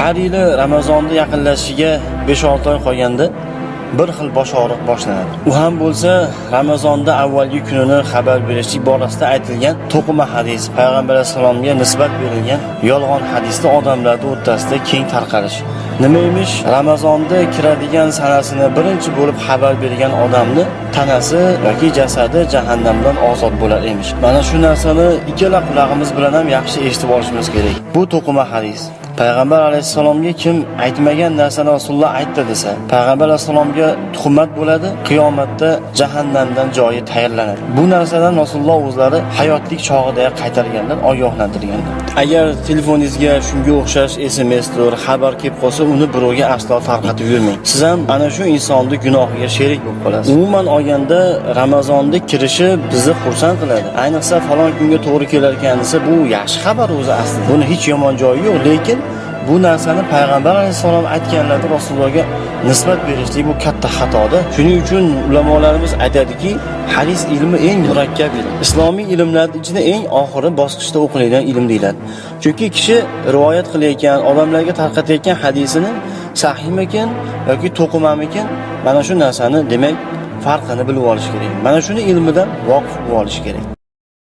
har yili ramazonni yaqinlashishiga 5-6 oy qolganda bir xil bosh og'riq boshlanadi. U ham bo'lsa ramazonda avvalgi kunini xabar berishlik borasida aytilgan to'qima hadis payg'ambar alayhissalomga nisbat berilgan yolg'on hadisni odamlarni o'rtasida keng tarqalish. Nima emish? Ramazonda kiradigan sanasini birinchi bo'lib xabar bergan odamni tanasi yoki jasadi jahannamdan ozod bo'lar emish. Mana shu narsani ikkala qulog'imiz bilan ham yaxshi eshitib olishimiz kerak. Bu to'qima hadis. Payg'ambar alayhissalomga kim aytmagan narsani rasululloh aytdi desa payg'ambar alayhissalomga tuhmat bo'ladi qiyomatda jahannamdan joyi tayyorlanadi. Bu narsadan rasululloh o'zlari hayotlik chog'idayoq qaytarganlar ogohlantirganlar. Agar telefoningizga shunga o'xshash smsdir xabar kelib qolsa uni birovga aslo tarqatib yurmang. Siz ham ana shu insonni gunohiga sherik bo'lib qolasiz. Umuman olganda ramazonni kirishi bizni xursand qiladi. Ayniqsa falon kunga to'g'ri kelar ekan desa bu yaxshi xabar o'zi aslida. Buni hech yomon joyi yo'q lekin bu narsani payg'ambar alayhissalom aytganlarni rasulullohga nisbat berishlik bu katta xatoda. Shuning uchun ulamolarimiz aytadiki hadis ilmi eng murakkab ilm. İslomiy ilmlarni ichida eng oxiri bosqichda o'qiladigan ilm deyiladi. Chunki kishi rivoyat qilayotgan odamlarga tarqatayotgan hadisini sahiymikin yoki to'qimamikin mana shu narsani demak farqini bilib olish kerak. Mana shuni ilmidan voqif bo'lib olish kerak